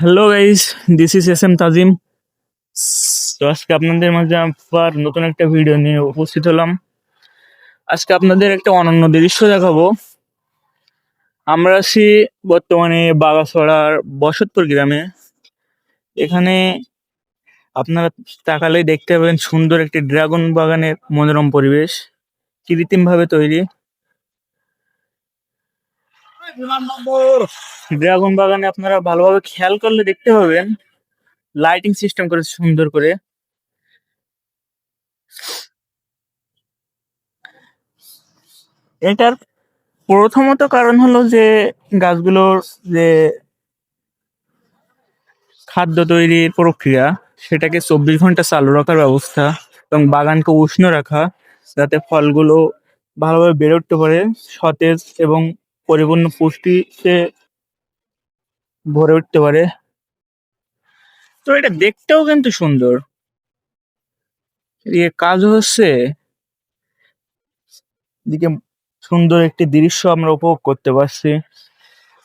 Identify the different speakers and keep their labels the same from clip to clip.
Speaker 1: Hello guys this is S M Tazim তো আজকে আপনাদের মাঝে আবার নতুন একটা ভিডিও নিয়ে উপস্থিত হলাম। আজকে আপনাদের একটা অনন্য দৃশ্য দেখাবো। আমরা আছি বর্তমানে বাগাছড়ার বসতপুর গ্রামে। এখানে আপনারা তাকালেই দেখতে পাবেন সুন্দর একটি ড্রাগন বাগানের মনোরম পরিবেশ কৃত্রিম ভাবে তৈরি ড্রাগন বাগানে আপনারা ভালোভাবে খেয়াল করলে দেখতে পাবেন। লাইটিং সিস্টেম করে সুন্দর করে। এটার প্রথমত কারণ হলো যে গাছগুলোর যে খাদ্য তৈরির প্রক্রিয়া, সেটাকে চব্বিশ ঘণ্টা চালু রাখার ব্যবস্থা এবং বাগানকে উষ্ণ রাখা, যাতে ফলগুলো ভালোভাবে উঠতে পারে, সতেজ এবং পরিপূর্ণ পুষ্টিতে ভরে উঠতে পারে। তো এটা দেখতেও কিন্তু সুন্দর। এর কাজ হচ্ছে। এদিকে সুন্দর একটি দৃশ্য আমরা উপভোগ করতে পারছি।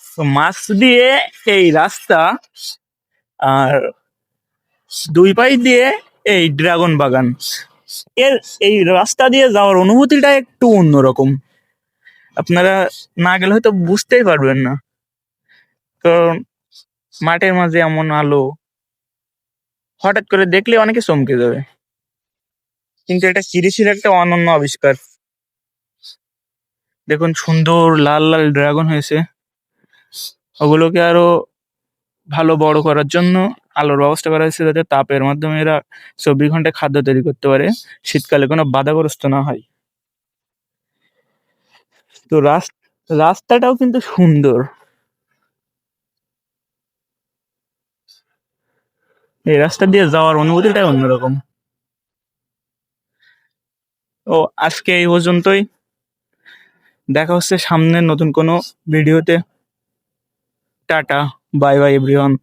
Speaker 1: তো মাছ দিয়ে এই রাস্তা আর দুই পাশ দিয়ে এই ড্রাগন বাগান। এর এই রাস্তা দিয়ে যাওয়ার অনুভূতিটা একটু অন্যরকম। আপনারা না গেলে হয়তো বুঝতেই পারবেন না। কারণ মাঠের মাঝে এমন আলো, হঠাৎ করে দেখলে অনেকে চমকে যাবে। কিন্তু এটা কৃষির একটা অনন্য আবিষ্কার। দেখুন, সুন্দর লাল লাল ড্রাগন হয়েছে। ওগুলোকে আরও ভালো বড় করার জন্য আলোর ব্যবস্থা করা হয়েছে যাতে তাপের মাধ্যমে এরা চব্বিশ ঘন্টায় খাদ্য তৈরি করতে পারে। শীতকালে কোনো বাধাগ্রস্ত না হয়। তো রাস- রাস্তাটাও কিন্তু সুন্দর। এই রাস্তা দিয়ে যাওয়ার অনুভূতিটাই অন্যরকম। ও, আজকে এই পর্যন্তই। দেখা হচ্ছে সামনের নতুন কোনো ভিডিওতে। Tata, bye bye everyone